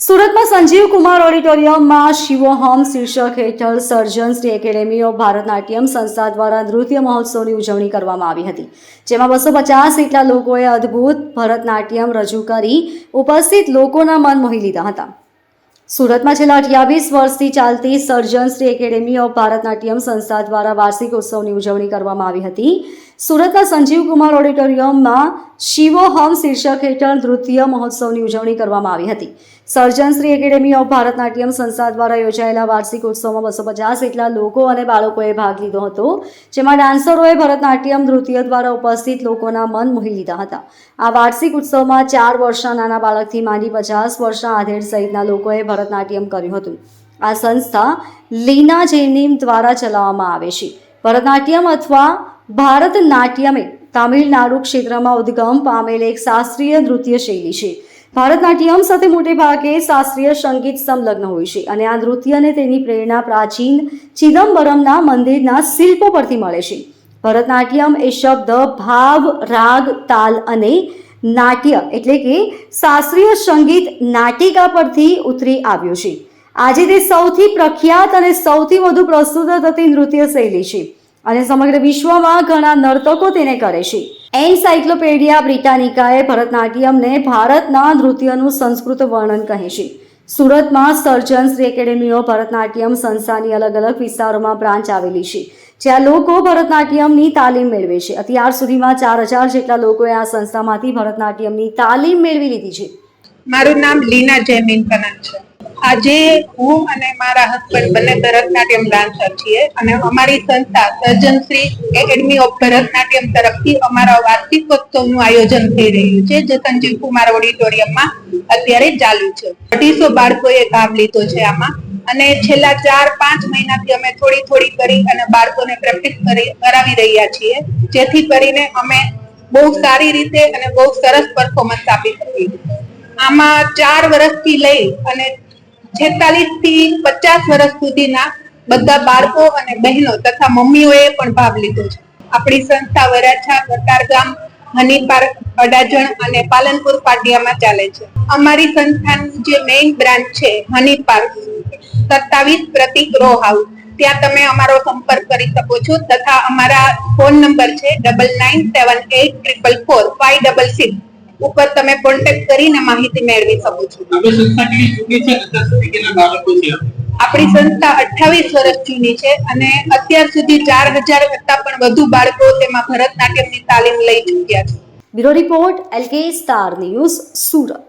સુરતમાં સંજીવ કુમાર ઓડિટોરિયમમાં શિવોહમ શીર્ષક હેઠળ સર્જન શ્રી એકેડેમી ઓફ ભારતનાટ્યમ સંસ્થા દ્વારા નૃત્ય મહોત્સવની ઉજવણી કરવામાં આવી હતી, જેમાં બસો પચાસ જેટલા લોકોએ અદ્ભુત ભરતનાટ્યમ રજૂ કરી ઉપસ્થિત લોકોના મન મોહી લીધા હતા. સુરતમાં છેલ્લા અઠ્યાવીસ વર્ષથી ચાલતી સર્જન શ્રી એકેડેમી ઓફ ભારતનાટ્યમ સંસ્થા દ્વારા વાર્ષિક ઉત્સવની ઉજવણી કરવામાં આવી હતી સુરતના સંજીવ કુમાર ઓડિટોરિયમમાં શિવોહમ શીર્ષક હેઠળ નૃત્ય મહોત્સવની ઉજવણી કરવામાં આવી હતી. સર્જન શ્રી એકેડેમી ઓફ ભારતનાટ્યમ સંસ્થા દ્વારા યોજાયેલા વાર્ષિક ઉત્સવમાં બસો પચાસ જેટલા લોકો અને બાળકોએ ભાગ લીધો હતો, જેમાં ડાન્સરોએ ભરતનાટ્યમ નૃત્ય દ્વારા ઉપસ્થિત લોકોના મન મોહી લીધા હતા. આ વાર્ષિક ઉત્સવમાં ચાર વર્ષના નાના બાળકથી માંડી પચાસ વર્ષના આધેડ સહિતના લોકોએ ભરતનાટ્યમ કર્યું હતું. આ સંસ્થા લીના જૈનિમ દ્વારા ચલાવવામાં આવે છે. ભરતનાટ્યમ અથવા ભારતનાટ્યમ એ તામિલનાડુ ક્ષેત્રમાં ઉદ્ગમ પામેલ એક શાસ્ત્રીય નૃત્ય શૈલી છે. ભારતનાટ્યમ સાથે મોટે ભાગે શાસ્ત્રીય સંગીત સંલગ્ન હોય છે અને આ નૃત્યને તેની પ્રેરણા પ્રાચીન ચિદમ્બરમના મંદિરના શિલ્પો પરથી મળે છે. ભરતનાટ્યમ એ શબ્દ ભાવ, રાગ, તાલ અને નાટ્ય એટલે કે શાસ્ત્રીય સંગીત નાટિકા પરથી ઉતરી આવ્યો છે. આજે તે સૌથી પ્રખ્યાત અને સૌથી વધુ પ્રસ્તુત થતી નૃત્ય શૈલી છે. અને સમગ્ર વિશ્વમાં ઘણા નર્તકો તેને કરે છે. એનસાઇક્લોપીડિયા બ્રિટાનિકાએ ભરતનાટ્યમને ભારતના નૃત્યનું સંસ્કૃત વર્ણન કહે છે. સુરતમાં સર્જન્સ એકેડેમી ઓફ ભરતનાટ્યમ સંસ્થાની અલગ અલગ વિસ્તારોમાં બ્રાન્ચ આવેલી છે, જ્યાં લોકો ભરતનાટ્યમની તાલીમ મેળવે છે. અત્યાર સુધીમાં ચાર હજાર જેટલા લોકોએ આ સંસ્થામાંથી ભરતનાટ્યમની તાલીમ મેળવી લીધી છે. મારું નામ લીના જયમીન છે. આજે હું અને મારા હસબન્ડ બંને ભરતનાટ્યમ ડાન્સર છીએ અને અમારી સંસ્થા સર્જનશ્રી એકેડમી ઓફ ભરતનાટ્યમ તરફથી અમારા વાર્ષિકોત્સવનું આયોજન થઈ રહ્યું છે, જે સંજીવ કુમાર ઓડિટોરિયમમાં અત્યારે ચાલુ છે. અઢીસો બાળકોએ ભાગ લીધો છે આમાં અને છેલ્લા ચાર પાંચ મહિનાથી અમે થોડી થોડી કરી અને બાળકોને પ્રેક્ટિસ કરી, કરાવી રહ્યા છીએ, જેથી કરીને અમે બહુ સારી રીતે અને બહુ સરસ પરફોર્મન્સ આપી શકીએ. આમાં ચાર વર્ષથી લઈ અને છેતાલીસથી પચાસ વર્ષ સુધીના બધા બાળકો અને બહેનો તથા મમ્મીઓએ પણ ભાગ લીધો છે. આપણી સંસ્થા વરાછા કતારગામ હની પાર્ક, અડાજણ અને પાલનપુર પાટિયામાં ચાલે છે. અમારી સંસ્થાનું જે મેઇન બ્રાન્ચ છે, હની પાર્ક, સત્તાવીસ પ્રતિક રો હાઉસ ત્યાં તમે અમારો સંપર્ક કરી શકો છો તથા અમારા ફોન નંબર છે double nine seven eight triple four five double six ઉપર તમે કોન્ટેક્ટ કરીને માહિતી મેળવી શકો છો. આપણી સંસ્થા અઠ્ઠાવીસ વર્ષ જૂની છે અને અત્યાર સુધી ચાર હજાર કરતા પણ વધુ બાળકો તેમાં ભરતનાટ્યમની તાલીમ લઈ ચૂક્યા છે. Bureau report LK star news Surat.